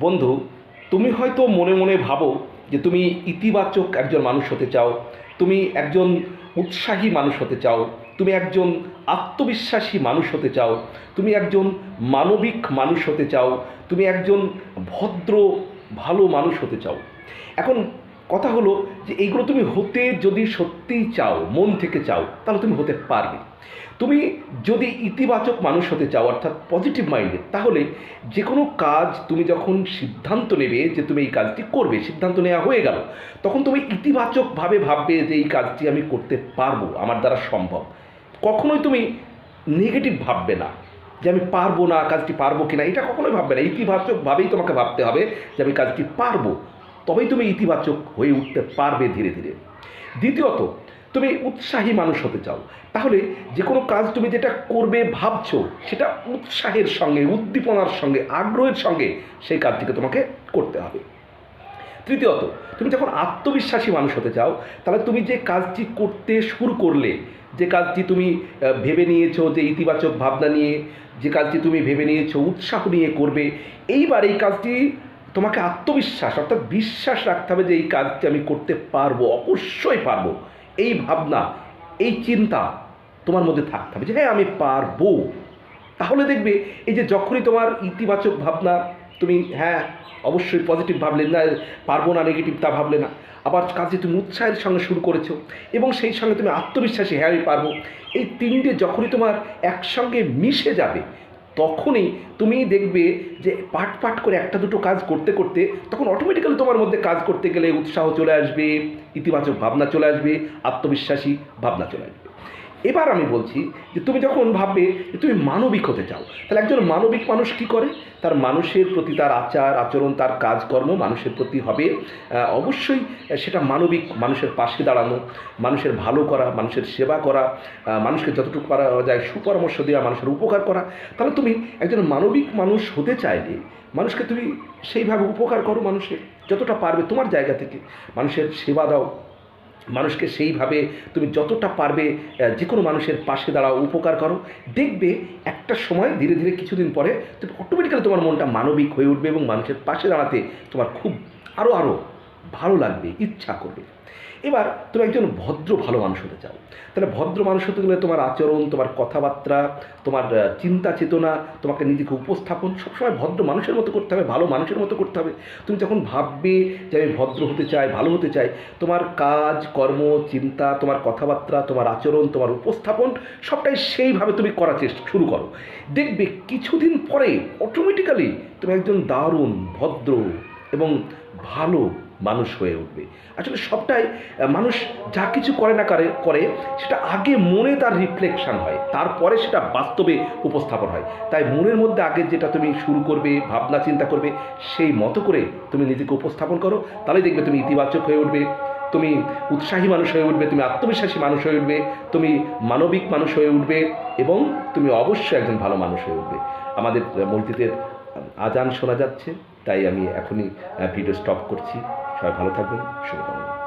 বন্ধু, তুমি হয়তো মনে মনে ভাবো যে তুমি ইতিবাচক একজন মানুষ হতে চাও, তুমি একজন উৎসাহী মানুষ হতে চাও, তুমি একজন আত্মবিশ্বাসী মানুষ হতে চাও, তুমি একজন মানবিক মানুষ হতে চাও, তুমি একজন ভদ্র, ভালো মানুষ হতে চাও। এখন কথা হলো যে এইগুলো তুমি হতে যদি সত্যিই চাও, মন থেকে চাও, তাহলে তুমি হতে পারবে। তুমি যদি ইতিবাচক মানুষ হতে চাও, অর্থাৎ পজিটিভ মাইন্ডেড তাহলে যে কোনো কাজ তুমি যখন সিদ্ধান্ত নেবে যে তুমি এই কাজটি করবে, সিদ্ধান্ত নেওয়া হয়ে গেল, তখন তুমি ইতিবাচকভাবে ভাববে যে এই কাজটি আমি করতে পারব, আমার দ্বারা সম্ভব। কখনোই তুমি নেগেটিভ ভাববে না, যে আমি পারব না, কাজটি পারব কিনা, এটা কখনোই ভাববে না। ইতিবাচকভাবেই তোমাকে ভাবতে হবে যে আমি কাজটি পারব। তবেই তুমি ইতিবাচক হয়ে উঠতে পারবে ধীরে ধীরে। দ্বিতীয়ত, তুমি উৎসাহী মানুষ হতে চাও। তাহলে যে কোনো কাজ তুমি যেটা করবে, ভাবছ, সেটা উৎসাহের সঙ্গে, উদ্দীপনার সঙ্গে, আগ্রহের সঙ্গে সেই কাজটিকে তোমাকে করতে হবে। তৃতীয়ত, তুমি যখন আত্মবিশ্বাসী মানুষ হতে চাও, তাহলে তুমি যে কাজটি করতে শুরু করলে, যে কাজটি তুমি ভেবে নিয়েছো যে ইতিবাচক ভাবনা নিয়ে, যে কাজটি তুমি ভেবে নিয়েছো উৎসাহ নিয়ে করবে, এইবার এই কাজটি তোমাকে আত্মবিশ্বাস, অর্থাৎ বিশ্বাস রাখতে হবে যে এই কাজটি আমি করতে পারব, অবশ্যই পারব। এই ভাবনা, এই চিন্তা তোমার মধ্যে থাকতে হবে যে হ্যাঁ আমি পারব। তাহলে দেখবে এই যে যখনই তোমার ইতিবাচক ভাবনা, তুমি হ্যাঁ অবশ্যই পজিটিভ ভাবলে না, পারব না নেগেটিভ তা ভাবলে না। আবার কাজে তুমি উৎসাহের সঙ্গে শুরু করেছ এবং সেই সঙ্গে তুমি আত্মবিশ্বাসী হ্যাঁ আমি পারব। এই তিনটে যখনই তোমার একসঙ্গে মিশে যাবে তখনই তুমি দেখবে যে পাট পাট করে একটা দুটো কাজ করতে করতে তখন অটোমেটিক্যালি তোমার মধ্যে কাজ করতে গেলে উৎসাহ চলে আসবে, ইতিবাচক ভাবনা চলে আসবে, আত্মবিশ্বাসী ভাবনা চলে আসবে। এবার আমি বলছি যে তুমি যখন ভাববে যে তুমি মানবিক হতে চাও, তাহলে একজন মানবিক মানুষ কি করে? তার মানুষের প্রতি তার আচার, আচরণ, তার কাজকর্ম মানুষের প্রতি হবে। অবশ্যই সেটা মানবিক, মানুষের পাশে দাঁড়ানো, মানুষের ভালো করা, মানুষের সেবা করা মানুষকে যতটুকু করা যায় সুপরামর্শ দেওয়া, মানুষের উপকার করা। তাহলে তুমি একজন মানবিক মানুষ হতে চাইলে মানুষকে তুমি সেইভাবে উপকার করো মানুষের, যতটা পারবে তোমার জায়গা থেকে। মানুষের সেবা দাও মানুষকে সেইভাবে তুমি যতটা পারবে যে কোনো মানুষের পাশে দাঁড়াও, উপকার করো। দেখবে একটা সময় ধীরে ধীরে কিছুদিন পরে তুমি অটোমেটিক্যালি তোমার মনটা মানবিক হয়ে উঠবে এবং মানুষের পাশে দাঁড়াতে তোমার খুব আরও আরও ভালো লাগবে, ইচ্ছা করবে। এবার তুমি একজন ভদ্র, ভালো মানুষ হতে চাও। তাহলে ভদ্র মানুষ হতে গেলে তোমার আচরণ, তোমার কথাবার্তা, তোমার চিন্তা চেতনা, তোমাকে নিজেকে উপস্থাপন, সবসময় ভদ্র মানুষের মতো করতে হবে, ভালো মানুষের মতো করতে হবে। তুমি যখন ভাববে যে আমি ভদ্র হতে চাই, ভালো হতে চাই, তোমার কাজ, কর্ম, চিন্তা, তোমার কথাবার্তা, তোমার আচরণ, তোমার উপস্থাপন, সবটাই সেইভাবে তুমি করার চেষ্টা, শুরু করো। দেখবে কিছুদিন পরে অটোমেটিক্যালি তুমি একজন দারুণ, ভদ্র এবং ভালো মানুষ হয়ে উঠবে। আসলে সবটাই মানুষ যা কিছু করে না করে করে, সেটা আগে মনে তার রিফ্লেকশন হয়, তারপরে সেটা বাস্তবে উপস্থাপন হয়। তাই মনের মধ্যে আগে যেটা তুমি শুরু করবে, ভাবনা, চিন্তা করবে, সেই মতো করে তুমি নিজেকে উপস্থাপন করো তাহলে দেখবে তুমি ইতিবাচক হয়ে উঠবে, তুমি উৎসাহী মানুষ হয়ে উঠবে, তুমি আত্মবিশ্বাসী মানুষ হয়ে উঠবে, তুমি মানবিক মানুষ হয়ে উঠবে এবং তুমি অবশ্যই একজন ভালো মানুষ হয়ে উঠবে। আমাদের মসজিদের আজান শোনা যাচ্ছে তাই আমি এখনই ভিডিও স্টপ করছি। সবাই ভালো থাকবেন শুভকামনা